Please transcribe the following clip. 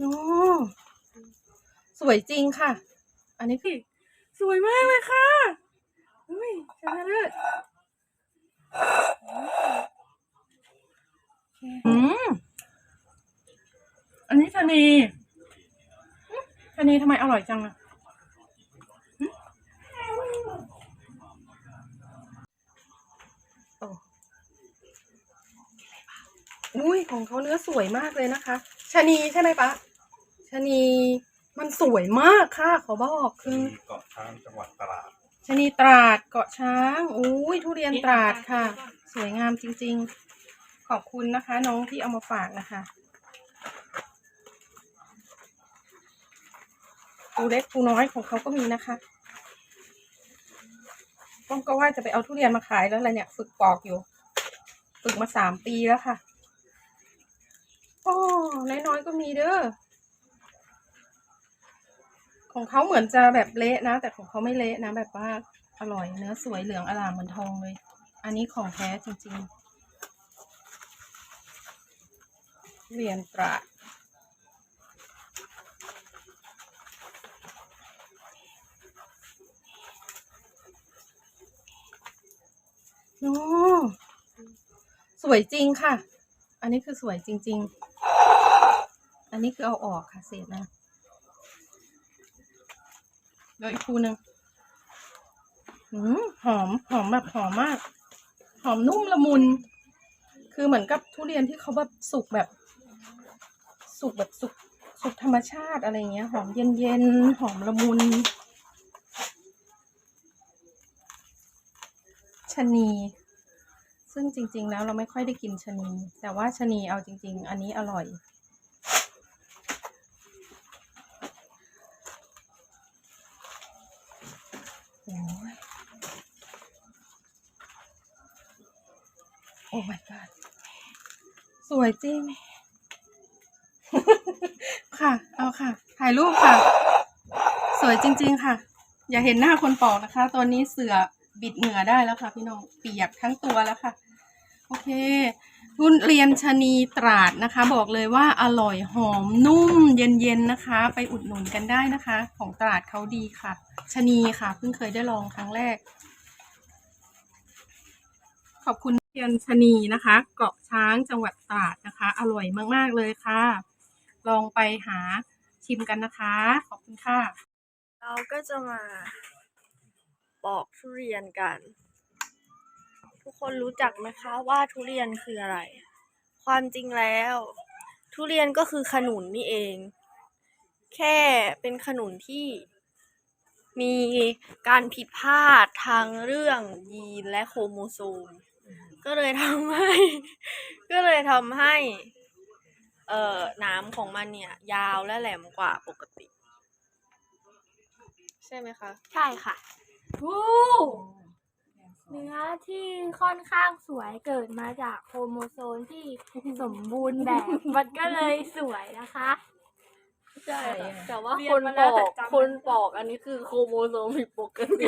โอ้สวยจริงค่ะ อันนี้คือสวยมากเลยค่ะอุ้ยชนะเลิศอืมอันนี้ชะนีชะนีทำไมอร่อยจังอะอุ้ยของเขาเนื้อสวยมากเลยนะคะชะนีใช่ไหมปะ ชะนีมันสวยมากค่ะขอบอกคือเกาะช้างจังหวัดตราดชะนีตราดเกาะช้างอุ้ยทุเรียนตราดค่ะ สวยงามจริง ๆ ขอบคุณนะคะ น้องที่เอามาฝากนะคะปูเล็กปูน้อยของเขาก็มีนะคะป้องก็ว่าจะไปเอาทุเรียนมาขายแล้วอะไรเนี่ย ฝึกปอกอยู่ ฝึกมาสามปีแล้วค่ะ โอ้น้อยๆก็มีเด้อ ของเขาเหมือนจะแบบเละนะ แต่ของเขาไม่เละนะ แบบว่าอร่อยเนื้อสวยเหลืองอลามเหมือนทองเลย อันนี้ของแท้จริงๆเรียนตราโอ้สวยจริงค่ะ อันนี้คือสวยจริง ๆ อันนี้คือเอาออกค่ะเศษนะ แล้วอีกคู่หนึ่งหอมหอมแบบหอมมาก หอมนุ่มละมุน คือเหมือนกับทุเรียนที่เขาแบบสุกแบบ สุกแบบสุกสุกธรรมชาติอะไรเงี้ย หอมเย็นเย็นหอมละมุนชะนี ซึ่งจริง ๆ แล้วเราไม่ค่อยได้กินชะนี แต่ว่าชะนีเอาจริง ๆ อันนี้อร่อย โอ้ my god สวยจริง ค่ะ เอาค่ะ ถ่ายรูปค่ะ สวยจริง ๆ ค่ะ อย่าเห็นหน้าคนปอกนะคะ ตอนนี้เสือบิดเหงื่อได้แล้วค่ะ พี่น้อง เปียกทั้งตัวแล้วค่ะ โอเค ทุเรียนชะนีตราดนะคะ บอกเลยว่าอร่อยหอมนุ่ม เย็นๆนะคะ ไปอุดหนุนกันได้นะคะ ของตราดเขาดีค่ะชะนีค่ะ เพิ่งเคยได้ลองครั้งแรก ขอบคุณเที ยนชนีนะคะ เกาะช้างจังหวัดตราดนะคะ อร่อยมาก ๆ เลยค่ะ ลองไปหาชิมกันนะคะ ขอบคุณค่ะ เราก็จะมาปอกทุเรียนกัน ทุกคนรู้จักไหมคะว่าทุเรียนคืออะไร ความจริงแล้ว ทุเรียนก็คือขนุนนี่เอง แค่เป็นขนุนที่มีการผิดพลาดทางเรื่องยีนและโครโมโซม ก็เลยทำให้ ก็เลยทำให้ เอ่อหน้ำของมันเนี่ย ยาวและแหลมกว่าปกติ ใช่ไหมคะ ใช่ค่ะวู้เนื้อที่ค่อนข้างสวยเกิดมาจากโครโมโซมที่สมบูรณ์แบบ มันก็เลยสวยนะคะ ใช่ใช่ค่ะแต่ว่าเรียคนนมาปแล้วอแต่กจำ คนปอกอันนี้คือโครโมโซมผิดปกติ